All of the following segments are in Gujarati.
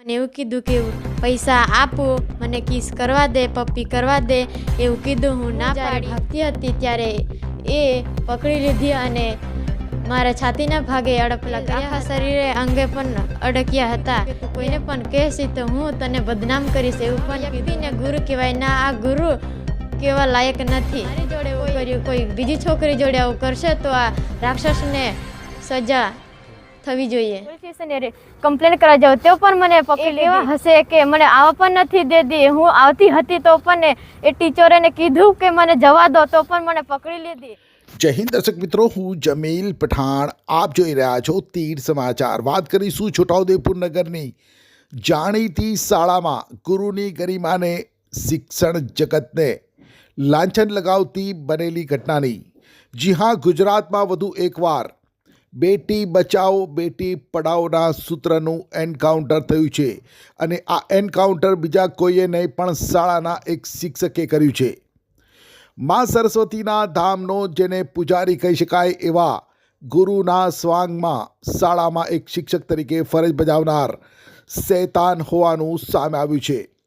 મને એવું કીધું કે પૈસા આપો મને કિસ કરવા દે પપ્પી કરવા દે એવું કીધું હું ના પાડી. ભાગતી હતી ત્યારે એ પકડી લીધી અને મારા છાતીના ભાગે અડપલા લગાવ્યા શરીરે અંગે પણ અડક્યા હતા. કોઈને પણ કહેશી તો હું તને બદનામ કરીશ એવું પણ કીધીને ગુરુ કહેવાય ના આ ગુરુ કેવા લાયક નથી. મારી જોડે એવું કર્યું કોઈ બીજી છોકરી જોડે આવું કરશે તો આ રાક્ષસને સજા થવી જોઈએ. પોલીસ કમ્પ્લેન કરવા જાઉં તો પણ મને પકડી લેવા હશે કે મને આવા પણ નથી દેતી. હું આવતી હતી તો પણ એ ટીચરે કીધું કે મને જવા દો તો પણ મને પકડી લીધી. જય હિન્દ દર્શક મિત્રો હું જમીલ પઠાણ. આપ જોઈ રહ્યા છો તીર સમાચાર. વાત કરીશું છોટાઉદેપુર નગરની જાણીતી શાળામાં ગુરુની ગરિમાને શિક્ષણ જગતને લાંછન લગાવતી બનેલી ઘટનાની. જી હા ગુજરાતમાં વધુ એકવાર બેટી બચાવો બેટી પઢાઓના સૂત્રનું એન્કાઉન્ટર થયું છે. અને આ એન્કાઉન્ટર બીજા કોઈએ નહીં, પણ શાળાના એક શિક્ષકે કર્યું છે. મા સરસ્વતીના ધામનો જેને પૂજારી કહી શકાય એવા ગુરુના સ્વાંગમાં શાળામાં એક શિક્ષક તરીકે ફરજ બજાવનાર શૈતાન હોવાનું સામે આવ્યું છે.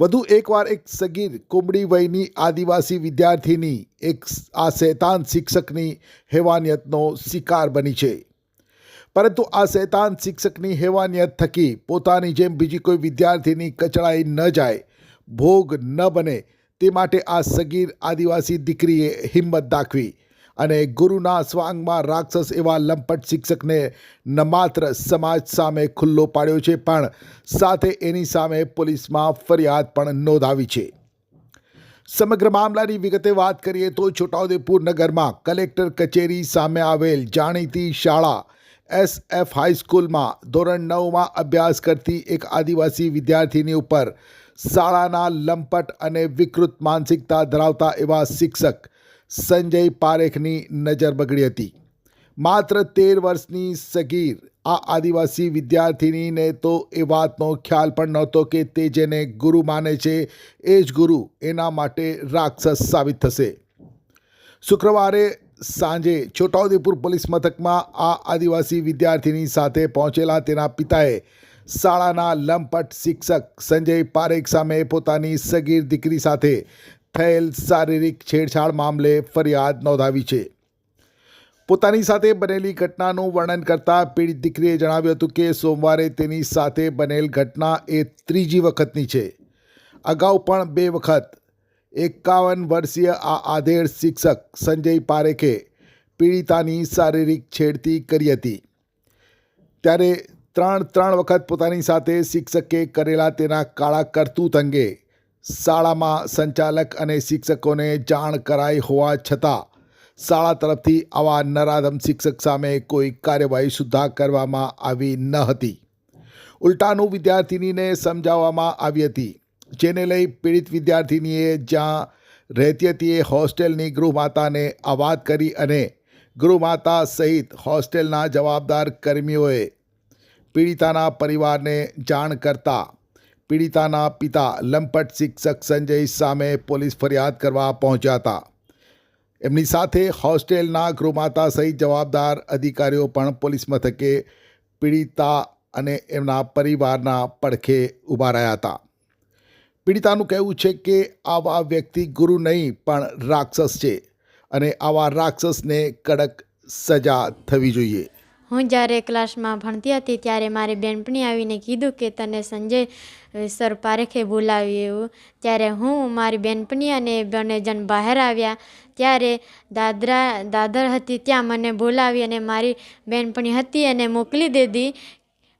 વધુ એકવાર એક સગીર કુમળી વયની આદિવાસી વિદ્યાર્થીની, એક આ શૈતાન શિક્ષકની હેવાનિયતનો શિકાર બની છે. પરંતુ આ શૈતાન શિક્ષકની હેવાનિયત થકી પોતાની જેમ બીજી કોઈ વિદ્યાર્થીની કચડાઈ ન જાય, ભોગ ન બને, તે માટે આ સગીર આદિવાસી દીકરીએ હિંમત દાખવી. અને ગુરુના સ્વાંગમાં રાક્ષસ એવા લંપટ શિક્ષકને ન માત્ર સમાજ સામે ખુલ્લો પાડ્યો છે, પણ સાથે એની સામે પોલીસમાં ફરિયાદ પણ નોંધાવી છે. સમગ્ર મામલાની વિગતે વાત કરીએ તો છોટાઉદેપુર નગરમાં કલેક્ટર કચેરી સામે આવેલ જાણીતી શાળા એસ એફ હાઈસ્કૂલમાં ધોરણ નવમાં અભ્યાસ કરતી એક આદિવાસી વિદ્યાર્થીની ઉપર શાળાના લંપટ અને વિકૃત માનસિકતા ધરાવતા એવા શિક્ષક સંજય પારેખની નજર બગડી હતી. માત્ર તેર વર્ષની સગીર આ આદિવાસી વિદ્યાર્થીનીને તો એ વાતનો ખ્યાલ પણ નહોતો કે તે જેને ગુરુ માને છે, એ જ ગુરુ એના માટે રાક્ષસ સાબિત થશે. શુક્રવારે સાંજે છોટાઉદેપુર પોલીસ મથકમાં આ આદિવાસી વિદ્યાર્થીની સાથે પહોંચેલા તેના પિતાએ શાળાના લંપટ શિક્ષક સંજય પારેખ સામે પોતાની સગીર દીકરી સાથે થયેલ શારીરિક છેડછાડ મામલે ફરિયાદ નોંધાવી છે. પોતાની સાથે બનેલી ઘટનાનું વર્ણન કરતા પીડિત દીકરીએ જણાવ્યું હતું કે સોમવારે તેની સાથે બનેલ ઘટના એ ત્રીજી વખતની છે. અગાઉ પણ બે વખત. એકાવન વર્ષીય આ આધેડ શિક્ષક સંજય પારેખે પીડિતાની શારીરિક છેડતી કરી હતી. ત્યારે ત્રણ ત્રણ વખત પોતાની સાથે શિક્ષકે કરેલા તેના કાળા કરતૂત અંગે શાળામાં સંચાલક અને શિક્ષકોને જાણ કરાઈ હોવા છતાં શાળા તરફથી આવા નરાધમ શિક્ષક સામે કોઈ કાર્યવાહી સુદ્ધા કરવામાં આવી ન હતી. ઉલટાનું વિદ્યાર્થિનીને સમજાવવામાં આવી હતી, જેને લઈ પીડિત વિદ્યાર્થિનીએ જ્યાં રહેતી હતી એ હોસ્ટેલની ગૃહમાતાને આ કરી અને ગૃહમાતા સહિત હોસ્ટેલના જવાબદાર કર્મીઓએ પીડિતાના પરિવારને જાણ કરતા પીડિતાના પિતા લંપટ શિક્ષક સંજય સામે પોલીસ ફરિયાદ કરવા પહોંચ્યા હતા. એમની સાથે હોસ્ટેલના ગૃહમાતા સહિત જવાબદાર અધિકારીઓ પણ પોલીસ મથકે પીડિતા અને એમના પરિવારના પડખે ઊભા રહ્યા હતા. પીડિતાનું કહેવું છે કે આવા વ્યક્તિ ગુરુ નહીં, પણ રાક્ષસ છે અને આવા રાક્ષસને કડક સજા થવી જોઈએ. હું જ્યારે ક્લાસમાં ભણતી હતી ત્યારે મારી બેનપણી આવીને કીધું કે તને સંજય સર પારેખે બોલાવી એવું. ત્યારે હું મારી બેનપણી અને બંને જણ બહાર આવ્યા. ત્યારે દાદરા, દાદર હતી ત્યાં મને બોલાવી અને મારી બેનપણી હતી અને મોકલી દીધી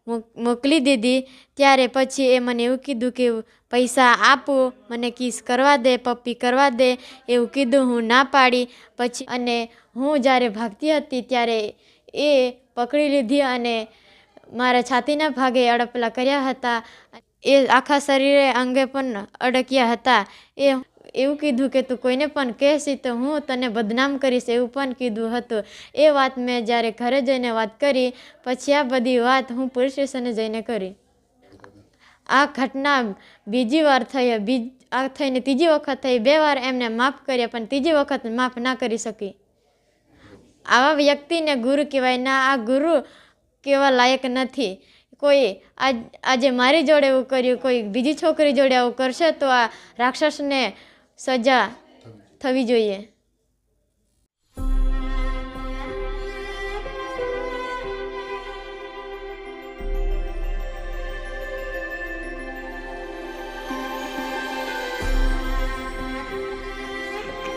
મોક- મોકલી દીધી. ત્યારે પછી એ મને એવું કીધું કે, પૈસા આપો, મને કિસ કરવા દે, પપ્પી કરવા દે. એવું કીધું હું ના પાડી. પછી અને હું જ્યારે ભાગતી હતી ત્યારે એ પકડી લીધી અને મારા છાતીના ભાગે અડપલા કર્યા હતા. એ આખા શરીરે અંગે પણ અડક્યા હતા. એ એવું કીધું કે, તું કોઈને પણ કહેશી તો હું તને બદનામ કરીશ, એવું પણ કીધું હતું. એ વાત મેં જ્યારે ઘરે જઈને વાત કરી, પછી આ બધી વાત હું પોલીસ સ્ટેશને જઈને કરી. આ ઘટના બીજી વાર થઈ, બીજ આ થઈને ત્રીજી વખત થઈ. બે વાર એમને માફ કર્યા, પણ ત્રીજી વખત માફ ના કરી શકી. આવા વ્યક્તિને ગુરુ કહેવાય. ના, આ ગુરુ કહેવા લાયક નથી. કોઈ આજ આજે મારી જોડે એવું કર્યું, કોઈ બીજી છોકરી જોડે આવું કરશે તો આ રાક્ષસને સજા થવી જોઈએ.